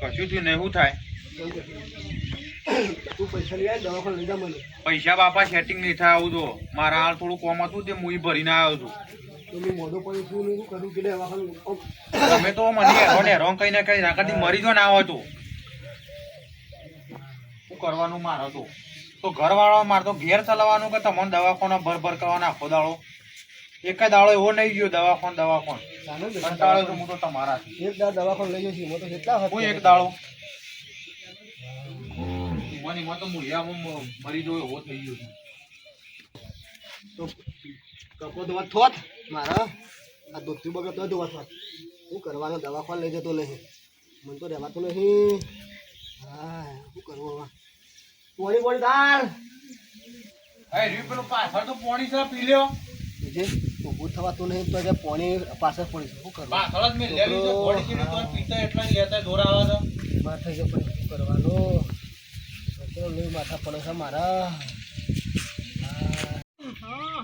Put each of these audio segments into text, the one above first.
કશું થયું ને એવું થાય? પૈસા બાપા સેટિંગ નહીં થાય તો. મારા હાલ થોડું કોમ હતું તે હું ઈ ભરીને આવ્યો છું. તમે તો મને હેરો હેરો કઈ ને કઈ નાકાથી મરી જો ના આવો તો. શું કરવાનું મારો તો? તો ઘરવાળો મારે તો ઘેર ચલાવવાનું કે તમને દવાખાનો ભર ભર કરવાના આખો એક જ દાડો એવો નહીં ગયો દવાખાન દવાખાન. કંટાળો તો હું તો તમારા એક દાળ દવાખાને લઈ જઈશું હું તો કેટલા હું એક દાડો મને ઈમાન તો મૂળિયામાં મરી જોયો એવો થઈ ગયો છું. તો કપો દવા થોત મારા. આ દૂધથી બગર તો દવા થોત. શું કરવાનો દવાખાન લઈ જતો નહીં મને તો રહેવાતું નહીં. હા શું કરવું હવે? પોણી પોણી દાળ. એ પેલું પાછળ તો પોણી છે પી લ્યો. ઊભું થવાતું નહીં તો પોણી પાછળ પડી શું કરવું પાછળ જ મેં લેવી છે પોણી તો પીતા એટલા જ લેતા દોર છે માર થઈ ગયો પણ શું કરવાનો? છોકરો લઈ માથા પડે છે મારા. હા.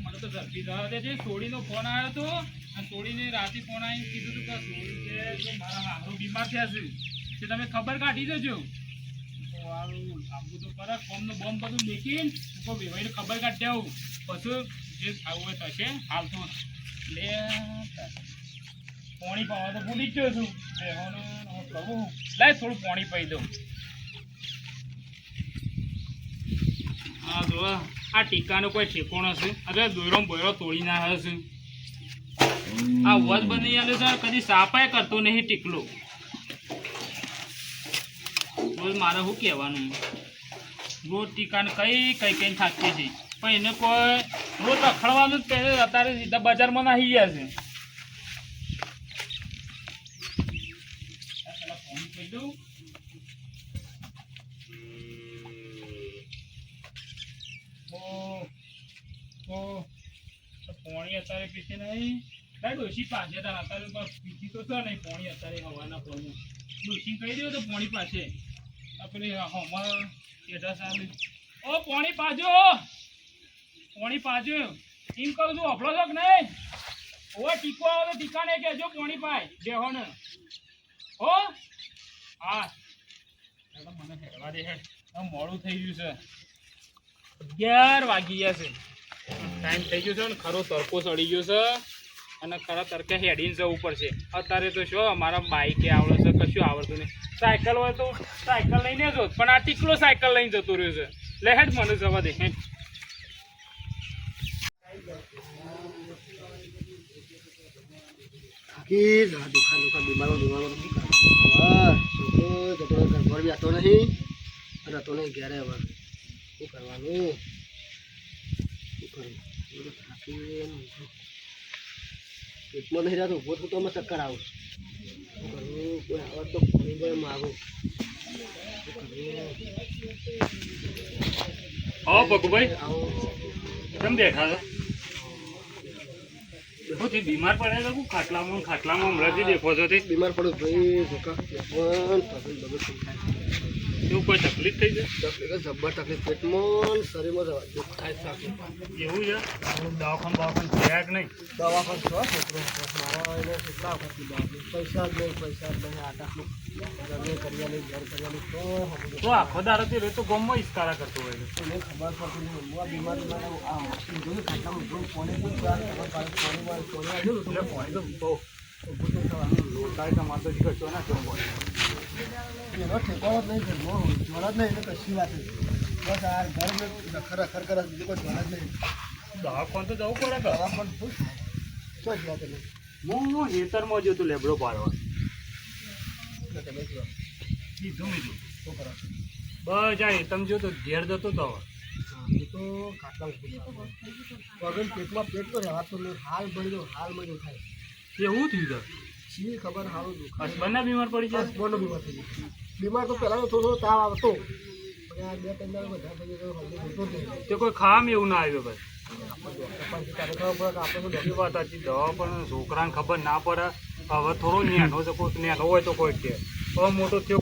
મને તો ઝડપી જવા દે છે સોડીનો ફોન આવ્યો હતો અને સોડીને રાતે ફોન આવીને કીધું હતું કે સોડી મારા હારો બીમાર થયા છે. તે તમે ખબર કાઢી દેજો. હારું આવું તો કરે ફોર્મનું બોમ્બ બધું મેકીને તો વેવાઈને ખબર કાઢી આવું પછી જે થવું હોય થશે, હાલ તો લે પાણી પાવા તો ભૂલી જ ગયો છું. કહું, લાય થોડું પાણી પાઈ દઉં. હા જો આ ટીકાનો કોઈ ઠેકો નથી અરે દોરો બોયરો તોડી ના હશે આ વધ બની આલે છે કદી સાપાય કરતો નહીં ટીકલો. બોલ, મારે શું કહેવાનું? રોજ ટીકાને કઈ કઈ કઈ થાકતી છે. પણ એને કોઈ રોજ રખડવાનું જ પહેલે અત્યારે સીધા બજારમાં નાહી ગયા છે. તો પોણી અત્યારે પીશે નહીં. ભાઈ, ડોશી પાસે તાર અત્યારે તો નહીં પોણી અત્યારે હવાના પોણી. ડોશી કહી દો તો પોણી પાસે. આપણે હમણાં કેટા સાહેબ ઓ, પોણી પાજો. પોણી પાજો. એમ કહું છું અફળો છો કે નહીં? ઓ ટીકો આવો તો ટીકાને કહેજો પોણી પાય બેહો ને હો. હા મને હેડવા દે હેડ મોડું થઈ ગયું છે. અગિયાર વાગી ગયા છે. ટાઈમ થઈ ગયો છે ને, ખરો તડકો ચડી ગયો છે. અને ખરા તરકે હેડીને જવું પડશે. અત્યારે તો શું, અમારા બાઈકે આવડે છે, કશું આવડતું નહીં. સાયકલ હોય તો સાયકલ લઈને જો પણ આ ટીકલો સાયકલ લઈને જતો રહ્યો છે. લે મને જવા દે, હેડ. બીમારો બીમારો છોકરો ઘર બી આતો નહીં અને નહીં ઘેરે શું કરવાનું? શું કરવું. પેટમાં નહીં રહેતું ઊભો થતો અમે ચક્કર આવું. કરવું? કોઈ આવત તો માગું. શું કરવું હો કેમ દેખા છે? હું બીમાર પડે છે? ખાટલામાં ખાટલામાં હમણાંથી દેખો છો તે? બીમાર પડું ભાઈ એવું કોઈ તકલીફ થઈ જાય? તકલીફ જબ્બર તકલીફ પેટમાં શરીરમાં દુઃખ થાય છે એવું છે? દવાખાન દવાખાન થયા કે નહીં? દવાખાન છો. છોકરો મારા એને કેટલા વખત પૈસા જ નહીં પૈસા જ નહીં આટાનું ઘરે કરિયાની ઘર કરિયાની તો આખો દાડો રહે તો ગામમાં ઇસ્કારા કરતો હોય. એને ખબર પડતી નહીં. હું આ બીમારી મારા આ મશીન જોયું ખાતામાં જોયું કોને પણ ખબર પડે કોને વાર કોને આવ્યું એટલે પાણી તો ઊભું તો થવાનું લોટાય તમારે તો કશો ના કેવું એનો ઠેકાણો જ નહીં ઘરનો જોડા જ નહીં એટલે કશી વાત બસ આ ઘર મેં ખરેખર રખર કરે બીજું કોઈ જોડા જ નહીં. દવાખાન તો જવું પડે દવાખાન શું? શું જ વાત હું હું હેતરમાં જો તું લેબડો પાડવા. તમે જો કીધું મીધું શું કરો છો? બસ આ હેતમ જો તો ઘેર જતો તો હવે. એ તો ખાટલા પગન પેટમાં પેટ તો રહેવાતું નહીં. હાલ બળ્યો હાલ બળ્યો થાય. કેવું થયું છે શી ખબર હારું દુઃખ બંને બીમાર પડી જાય બોનો બીમાર થઈ ગયો બીમાર તો પહેલાં થોડો થોડો તાવ આવતો. બે તે કોઈ ખામ એવું ના આવ્યો ભાઈ. વાત દવા પણ છોકરાને ખબર ના પડે. હવે થોડો નેનો છે કોઈ નેનો હોય તો કોઈ કે. હવે મોટો થયો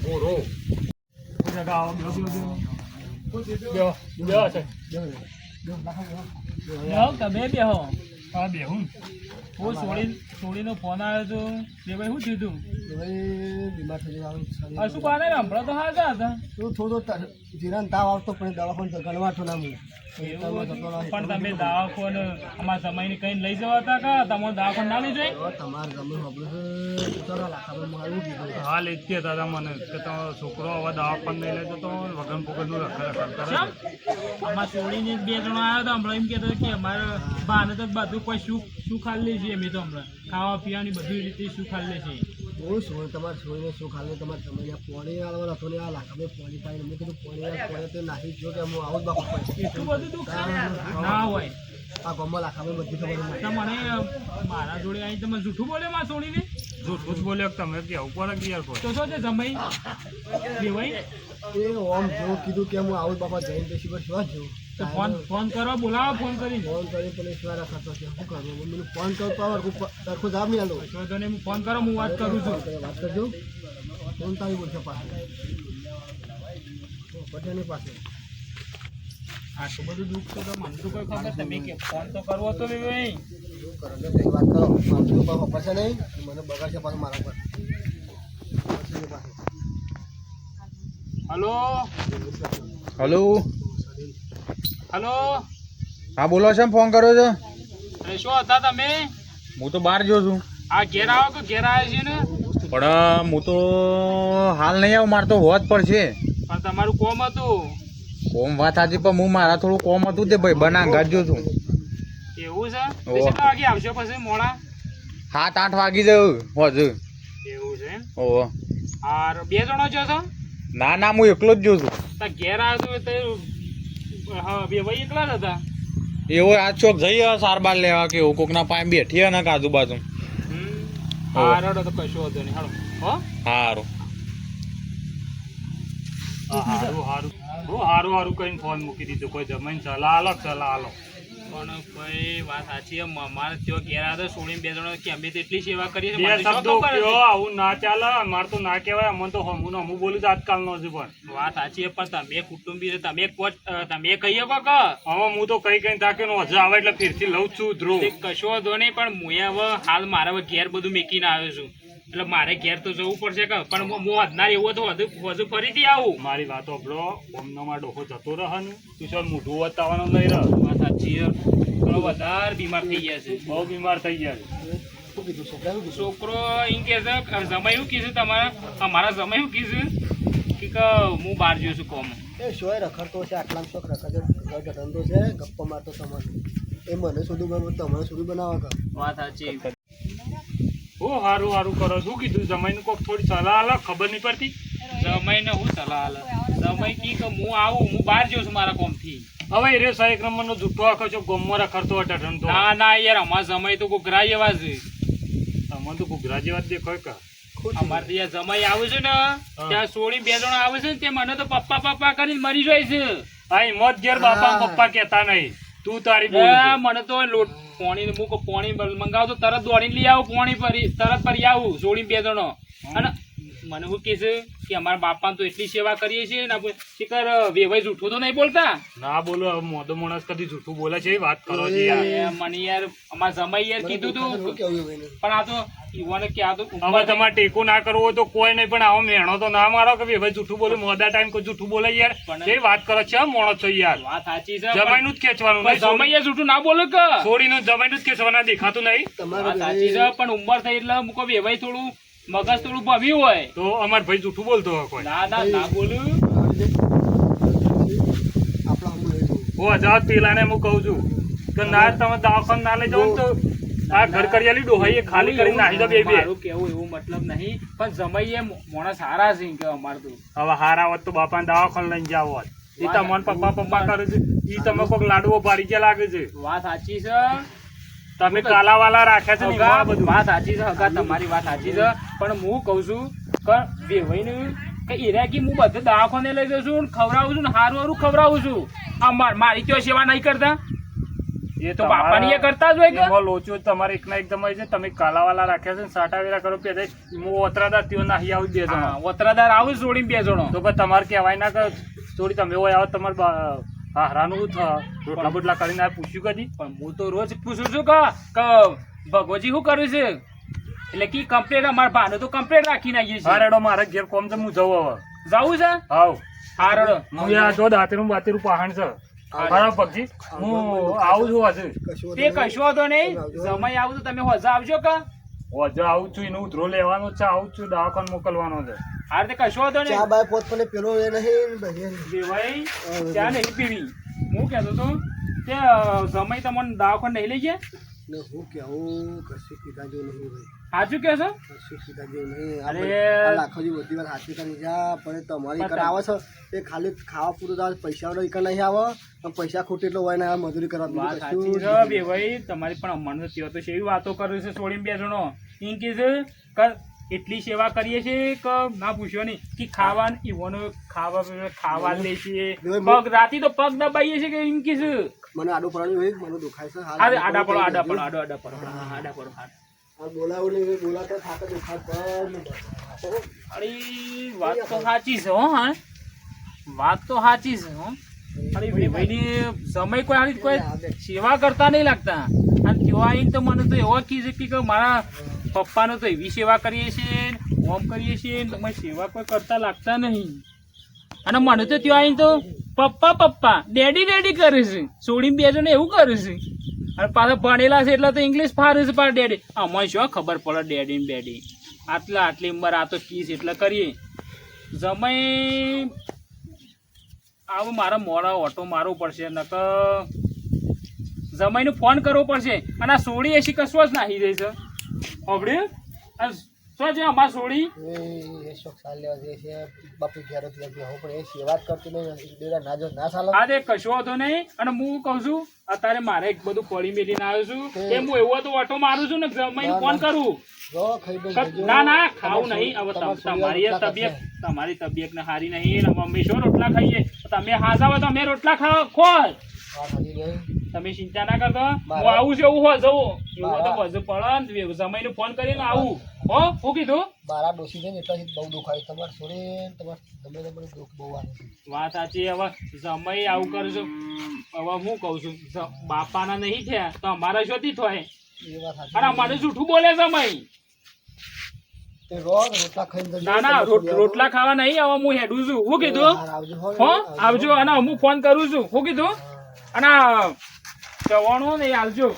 બેહો તમે બેહો. હા બેહું. હું સોળી સોળીનો ફોન આવ્યો હતો તે ભાઈ શું થયું હતું બીમાર થઈ જાય આ શું પાને હમણાં તો હાજર હતા. તો થોડો ત- જીરાનો તાવ આવતો પણ દવાખાને ગણવાઠો ના હું પણ તમે દવાખાને અમારા સમયની કઈ લઈ જવા હતા કા? તમારો દવાખાને ના લઈ જાય તમારે ગમે સાંભળ્યું હા લેતી હતા તા મને. કે તમારો છોકરો હવે દવાખાન નહીં લેતો તો વગન રખડ કરે અમારા સોળીને બે જણો આવ્યા હતા હમણાં. એમ કહેતા કે અમારે બાને તો બધું કોઈ શું શું ખાલી છે અમે તો હમણાં ખાવા પીવાની બધી રીતે શું ખાલી છે બહુ શું તમારે છોડીને શું ખાલી તમારે તમે પોણી આલવા હતો ને આ લાખામાં પોણી પાઈને મેં કીધું પોણી પોણી તો નાખી જો કે હું આવું જ બાપુ ના હોય. આ ગમમાં લાખામાં બધી ખબર મને મારા જોડે આવી તમે જૂઠું બોલે માં સોણીને? જૂઠું જ બોલ્યો તમે કેવું પડે કે યાર કોઈ? તો શું છે જમાઈ? દેવાઈ એ ઓમ જો કીધું કે હું આવું જ બાપા જઈને પછી પર શું જો. તો ફોન ફોન કરવા બોલાવો ફોન કરીને. ફોન કરી પોલીસ ઈશ્વર ખાતો છે. શું કરું મને ફોન કર પાવર સરખો જવાબ નહીં આલો તો તને હું ફોન કરો હું વાત કરું છું. વાત કરજો. ફોન તારી બોલશે પાસે પટેલની પાસે આટલું બધું દુઃખ તો મને તો કોઈ ખબર તમે કે ફોન તો કરવો તો બે ભાઈ કરો કઈ વાત કરો. મારું પાસે નહીં. મને બગાડશે પાછું મારા પર હલો? હલો? હલો? હા બોલો છે ફોન કર્યો છે? અરે શું હતા તમે? હું તો બહાર જો છું. આ ઘેર આવો કે ઘેર આવે છે ને? પણ હું તો હાલ નહીં આવું મારે તો હોત પડશે પણ તમારું કોમ હતું? કોમ વાત હતી પણ હું મારા થોડું કોમ હતું તે ભાઈ બના ગાજો છું. એવું છે? કેટલા વાગે આવશો પછી મોડા? સાત આઠ વાગી જવું હજુ. એવું છે ઓહો આ બે જણો છો છો ના ના હું એકલો જ જોઉં છું. તા ઘેર આવ્યો તો હા બે ભાઈ એકલા જ હતા. એવો આ ચોક જઈએ સાર બાર લેવા કે એવું કોકના પાસે બેઠી ને આજુબાજુ. હા રડો તો કશો હતો નહીં. હાલો. હો? હારું. હારું બહુ હારું હારું કઈ ફોન મૂકી દીધો. કોઈ જમીન ચલા આલો ચલા અલગ આલો પણ ભાઈ વાત સાચી અમારે ત્યાં ઘેર આવ્યા સોળીને બે જણા કે અમે એટલી સેવા કરીએ છે બે તો શબ્દો કયો આવું ના ચાલે મારે તો ના કહેવાય અમને તો હમું ને હમું બોલું જ આજકાલનો છે પણ. વાત સાચી પણ તમે કુટુંબી તમે કોચ તમે કહીએ કો હવે હું તો કઈ કઈ તાકે હજુ આવે એટલે ફેરથી લઉં છું ધ્રુવ. કશો વાંધો નહીં પણ હું હવે હાલ મારા ઘેર બધું મેકીને આવ્યો છું. એટલે મારે ઘેર તો જવું પડશે કે પણ હું હદનાર એવો તો વધુ વધુ ફરીથી આવું. મારી વાતો સાંભળો ઓમનો માં ડોહો જતો રહે ને તું શું મોઢું વતાવવાનું નહીં રહ વાત સાચી થોડો વધારે બીમાર થઈ ગયા છે. બહુ બીમાર થઈ ગયા છે. શું કીધું છોકરાએ શું કીધું છોકરો એમ કે છે જમાઈ શું કીધું તમારા? અમારા જમાઈ શું કીધું? કે કે હું બહાર જોઉં છું કોમ. એ શોય રખડતો છે આટલા શોખ રખડતો ધંધો છે ગપ્પો મારતો તમારે. એ મને સુધી બનાવો તમને સુધી બનાવો વાત સાચી. બહુ હારું હારું કરો. શું કીધું? જમાઈને કોક થોડી સલાહ આલો? ખબર નહીં પડતી? જમાઈને હું સલાહ આલે? જમાઈ કી કે હું આવું હું બહાર જઉં છું મારા કોમથી હવે એ રે સાહેબ નો જૂઠો આખો છો ગમમાં રખડતો હતો ઢંઢો. ના ના યાર અમાર જમાઈ તો કોક ગ્રાહ્ય એવા છે. તમને તો કોક જેવા જ દેખાય કા? અમારે ત્યાં જમાઈ આવે છે ને ત્યાં સોળી બે જણા આવે છે ને તે મને તો પપ્પા પપ્પા કરીને મરી જાય છે. આ મોત ઘેર બાપા પપ્પા કહેતા નહીં. તું તારી મને તો લોટ પોણી મૂકો પોણી મંગાવ તો તરત દોડીને લઈ આવું પોણી ભરી તરત ભરી આવું સોળી બે જણો. અને મને શું કે છે કે અમારા બાપા તો એટલી સેવા કરીએ છીએ ને આપણે. શિખર વેવાઈ જૂઠું તો નહીં બોલતા? ના બોલો મોદો માણસ કદી જૂઠું બોલે છે વાત કરો છે મને યાર અમાર જમાઈ યાર કીધું તું પણ આ તો યુવાને કે આ તો હવે તમારે ટેકો ના કરવો હોય તો કોઈ નહીં પણ આવો મેણો તો ના મારો કે વેવાય જૂઠું બોલે મોદા ટાઈમ કોઈ જૂઠું બોલે યાર. પણ- એ વાત કરો છે મોણો છો યાર. વાત સાચી છે જમાઈનું જ ખેંચવાનું નહીં જમાઈએ જૂઠું ના બોલે કે? છોડીનું જમાઈનું જ ખેંચવાના દેખાતું નહીં. તમારે સાચી છે પણ ઉંમર થઈ એટલે મૂકો વેવાય થોડું મગજ થોડું ભવ્યું હોય. તો અમાર ભાઈ જૂઠું બોલતો હોય કોઈ. ના ના ના બોલું. આપણા હમું હું હજાર પેલાને હું કહું છું કે ના તમે દવાખાન ના લઈ જાઓ તો આ ઘર કરિયાલી ડોહાઈએ ખાલી કરીને નાખી દો બે બે. કેવું એવું મતલબ નહીં પણ જમાઈએ મોણા સારા છે કે અમાર તો. હવે હારા હોત તો બાપાને દવાખાન લઈને જાવ હોત. એ તમને પપ્પા પપ્પા કરે છે. એ તમે કોઈક લાડવો પાડી ગયા લાગે છે. વાત સાચી છે. તમે કાલા વાલા રાખ્યા છે ને બધું. વાત સાચી છે હકા તમારી વાત સાચી છે. પણ હું કહું છું કે વેવાઈને કે એરાકી હું બધે દવાખાને લઈ જઉં છું ખવડાવું છું ને હારું હારું ખવડાવું છું. આ મારી કયો સેવા નહીં કરતા? એ તો બાપાની એ કરતા જ હોય કે? લોચો તમારે એક જમાય છે. તમે કાલાવાલા રાખ્યા છે ને સાટા વેરા કરો કે હું ઓતરાદાર ત્યો નાહી આવું બે જણા. ઓતરાદાર આવું છોડીને બે જણો. તો પછી તમારે કહેવાય ના કરો. થોડી તમે હોય આવો તમારે હારાનું? રોટલા બોટલા કરીને આ પૂછ્યું કદી? પણ હું તો રોજ પૂછું છું કે કે ભગવજી શું કર્યું છે? એટલે કે કમ્પ્લેટ અમારા ભાને તો કમ્પ્લેટ રાખીને આવીએ હા છીએ હારેડો મારે ઘેર કોમ છે હું જવું હવે. જવું છે? હાવ હારેડો હું આ જો દાંતેરું બાતેરું પહાણ છે. પગજી હું આવું છું હજુ. તે કશો હતો નહીં. સમય આવું તો તમે હોજા આવજો કા? હજુ આવું છું એનું ઉધરો લેવાનો છે આવું છું દવાખાન મોકલવાનો છે. હાર તે કશો હતો ચા નહીં બાય પોત પણ પેલો એ નહીં ને ભાઈ ચા નહીં. પીવી. હું કહેતો તો તે સમય તમને દવાખાને નહીં લઈ ગયા ને હું કેવું કશું કીધા જેવું નહીં ભાઈ સાચું કે છો? કશું કીધા જેવું નહીં. અરે. બધી- આ બધી વાત સાચી કરી જા પણ તમારી કર આવે છે. એ ખાલી ખાવા પૂરું થાય પૈસા વાળો ઈકર નહીં આવે. પૈસા ખોટી એટલો હોય ને આ મજૂરી કરવા સાચું બે ભાઈ તમારી પણ થયો તો એવી વાતો કરે છે છોડીને બે જણો. કે એટલી સેવા કરીએ છીએ કે ના પૂછ્યો નહીં કે ખાવા ઈવોનો ખાવા ખાવા લે છે પગ રાતી તો પગ દબાઈએ છે કે એમ કે છે? મને આડો પડ્યું હોય મને દુખાય છે. અરે આડા પડો આડા પડો આડો આડા પડો આડા પડો હા. બોલાવું નહીં બોલાતા થાકે પગ અરે વાત તો સાચી છે હો હા. વાત તો સાચી છે હો. અરે ભાઈની સમય કોઈ કોઈ સેવા કરતા નહીં લાગતા. અને તેઓ આવીને તો મને તો એવો કીધું કે કે મારા પપ્પાનો તો એવી સેવા કરીએ છીએ ઓમ કરીએ છીએ ને, તમે સેવા કોઈ કરતા લાગતા નહીં. અને મને તો ત્યાં આવીને તો પપ્પા પપ્પા, ડેડી ડેડી કરે છે. છોડીને બે જણ એવું કરે છે. અને પાછા ભણેલા છે એટલે તો ઇંગ્લિશ ફારે છે પાછા ડેડી. અમારે શું ખબર પડે ડેડી ને બેડી? આટલા, આટલી ઉંમર આ તો કીસ એટલે કરીએ. જમાઈ, આવો મારા મોડા ઓટો મારવો પડશે, નકર જમાઈને ફોન કરવો પડશે. અને આ સોડી એસી કશો જ નાહી જાય છે. શું અમાર બાપુ ઘેર કરતી નહીં. ના જો ના ચાલો. આ કશો હતો નહીં. અને હું કહું છું અત્યારે મારે એક બધું પડી મેલીને આવ્યો છું કે હું એવો તો ઓટો મારું છું ને જમાઈને ફોન કરું. ના ના ખાવું નહીં. હવે તમારી તબિયત તમારી તબિયત ને સારી નહીં. અમે શું રોટલા ખાઈએ? તમે હાજા હોય તો અમે રોટલા ખાવા ખો તમે ચિંતા ના કરતો હું. આવું છું એવું હોય જવું. એવું તો બધું પડે ને ફોન કરીને આવું. હો હું કીધું? મારા ડોસી છે ને એટલા બહુ દુખાય. તમારે છોડે તમારે તમે તમારે દુઃખ બહુ આવે વાત સાચી હવે સમય આવું કરશું હવે હું કહું છું બાપાના નહીં થયા તો અમારા શોથી થાય. અને મને જૂઠું બોલે રો ને રોટલા ના રોટલા ખાવા નહીં હવે હું હેડું છું. શું કીધું? હો આવજો અને હું ફોન કરું છું. શું કીધું? અને ચવાણું ને હાલજો.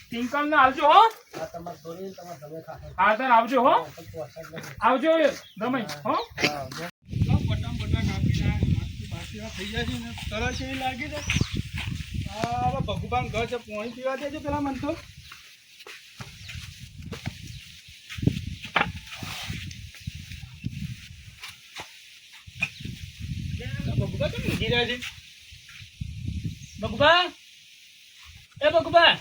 ટિંકલ ને હાલજો હો તમારે તમારે તમે હા તાર આવજો હો. આવજો ગમે હો બટન બટન બટા બટા બાકી થઈ જાય છે ને તરસ એવી લાગી છે હવે ભગવાન ઘર છે પોણી પીવા દેજો પેલા મન તો ભગવાન કેમ નીકળી જાય છે? બકુબા એ બકુબા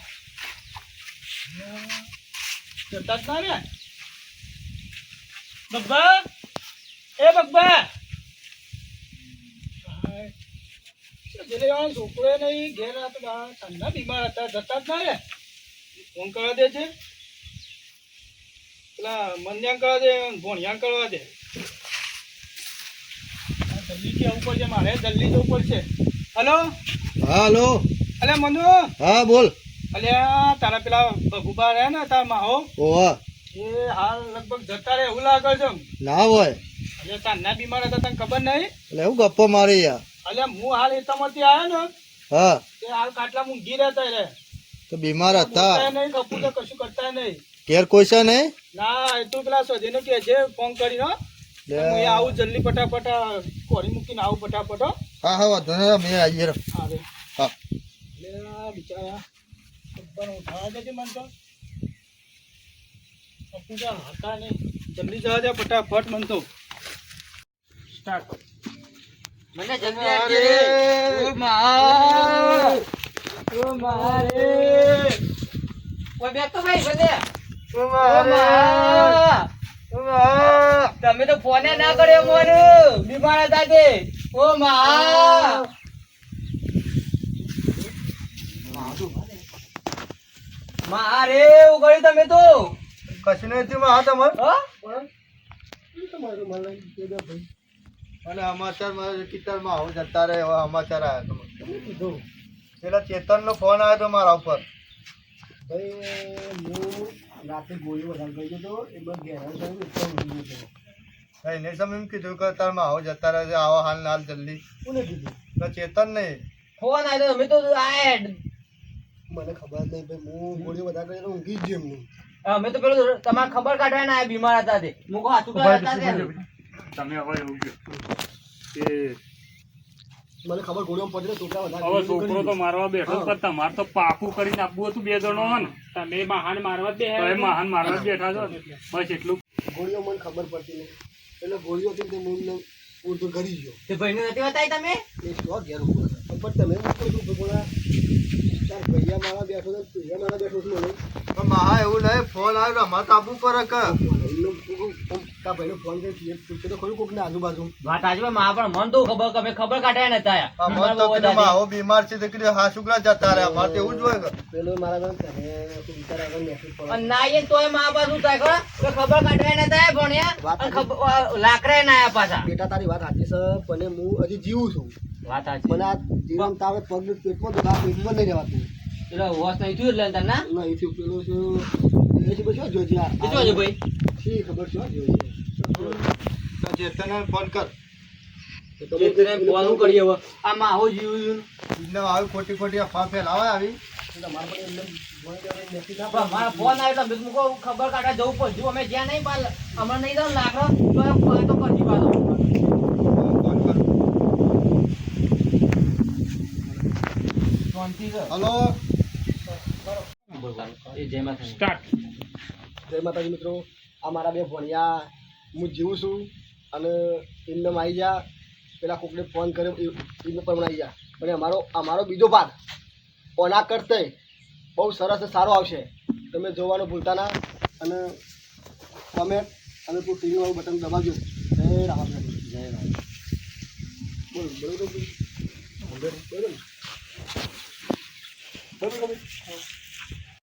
જતા જ ના રે બકબા એ બકબા આ છોકરો નહીં ઘેર આ તો બા- સાંજના બીમાર હતા, જતા જ ના રે ફોન કરવા દે છે? પેલા મંદ્યાંગ કરવા દે ભોણિયા કરવા દે. આ ઉપર છે મારે જલ્દી ઉપર છે હલો? હલો અલે મનુ હા બોલ. અલે તારા પેલા ભગુબા રહે ને તારા માહો? ઓવા એ હાલ લગભગ જતા રહે એવું લાગે છે ના હોય. અલે ના બીમાર હતા તને ખબર નહીં? એટલે હું ગપ્પો મારી યાર. અલે હું હાલ એતામાંથી આવ્યો ને હા. તે હાલ કાટલા ઊંઘી રહેતા રે તો બીમાર હતા. નહીં કપૂર તો કશું કરતા નહીં. ઘેર કોઈ છે નહીં? ના એ તું પેલા સોધીનો કે છે ફોન કરી નો. હું આવું જલ્દી ફટાફટ કોરી મૂકીને આવું ફટાફટ હો. હા હા વાંધો નહીં મેં આવીએ. હા હા. બિચારા. પણ ઉઠાવા દેજે મન તો. કપૂર હતા નહીં. જલ્દી જવા દે ફટાફટ મન તો. સ્ટાર્ટ મને જલ્દી આવજે ઓ મા ઓ મારે ભાઈ ઓ ઓ મા તમે તો ફોને ના કર્યો મોનું. બીમાર હતા તે. ઓ માં મારે ઉગડ્યું તમે તો. કશું નહીં થયું હા તમારે? અને સમાચાર મારે કિતારમાં આવું જતા રહે એવા સમાચાર આવ્યા તમારે તમે. કીધું પેલા ચેતનનો ફોન આવ્યો તો મારા ઉપર. ભાઈ હું રાતે ગોળી વધારે કરી ગયો એ બધું ઘેરા થયું ઉપર ઊંઘી ગયો હતો. એને તમે એમ કીધું કે તારમાં આવો જતા રહે આવો હાલ ને હાલ જલ્દી. કોને કીધું? ચેતન નહીં ફોન આવ્યો અમે તો આયા મને ખબર નહીં ભાઈ હું ગોળીઓ બધા કરી તો ઊંઘી જ એમનું. અમે તો પેલું તમારે ખબર કાઢવાના આયા બીમાર હતા તે. મૂકો હાથું હતા તે. તમે હવે એવું કે મને ખબર ગોળીઓ પડી છોકરા વધારે હવે છોકરો તો મારવા બેઠો પણ તમારે તો પાકું કરીને આપવું હતું બે જણો ને. તમે મહાન મારવા જ તો મહાન મારવા જ બેઠા છો. ને. બસ એટલું. ગોળીઓ મને ખબર પડતી નહીં. એટલે ગોળીઓ તે હું કરી ગયો. તે ભાઈને નથી બતાવી તમે? એ શું ઘેર ઊભો પણ તમે મૂકો છો. ભૈયા મારા બેઠો છે ભૈયા મારા બેઠો છું મને પણ મહા એવું નહીં ફોન આવ્યો અમારે તો પડે કે. એમનો ભાઈનો ફોન કરી પૂછે તો ખરું કોકને આજુબાજુ. વાત આજે મા પણ મન તો ખબર કે અમે ખબર કાઢ્યા નતા આયા. તો બીમાર છે તો કીધું હા શુક્લા જતા રહે અમારે તો એવું જ હોય કે. પેલો મારા ગામ તમે વિચાર આગળ મેસેજ પડે ના આઈએ તોય મા પાછું થાય કે ખબર કાઢ્યા નતા ભણ્યા લાકડા ના આયા પાછા. બેટા તારી વાત સાચી છે પણ હું હજી જીવું છું. વાત આ આ જીવન તાવે પગ પેટમાં નહીં રહેવાતું. પેલો હોશ નહીં થયું એટલે ના ના? એથી પેલું છે. એ પછી જોજે આ એ જોજે ભાઈ? શી ખબર છે જોજે તો ફોન કર. તો ફોન કરીએ હવે. આ માહો જીવ્યું એને આવી ખોટી ખોટી અફવા ફેલાવે આવી. પણ પણ મારા ફોન આવ્યો તો ખબર કાઢવા જવું પડ્યું અમે જ્યાં નહીં હમણાં નહીં જાવ લાકડો તો એ ફોન તો કરજી પાછો ફોન કર શાંતિ છે હલો એ જય માતા સ્ટાર્ટ જય માતાજી મિત્રો. આ મારા બે ભણ્યા હું જીવું છું અને એમને આવી ગયા. પેલા કોકને ફોન કર્યો એમને પણ આવી ગયા. પણ અમારો અમારો બીજો ભાગ. ઓના કરતે બહુ સરસ સારો આવશે. તમે જોવાનું ભૂલતા ના. અને કમેન્ટ અને તું ટીવી વાળું બટન દબાવજો. જય રામ જય રામ. બોલ બરોબર બોલ. બરોબર ને? બરોબર કમેન્ટ?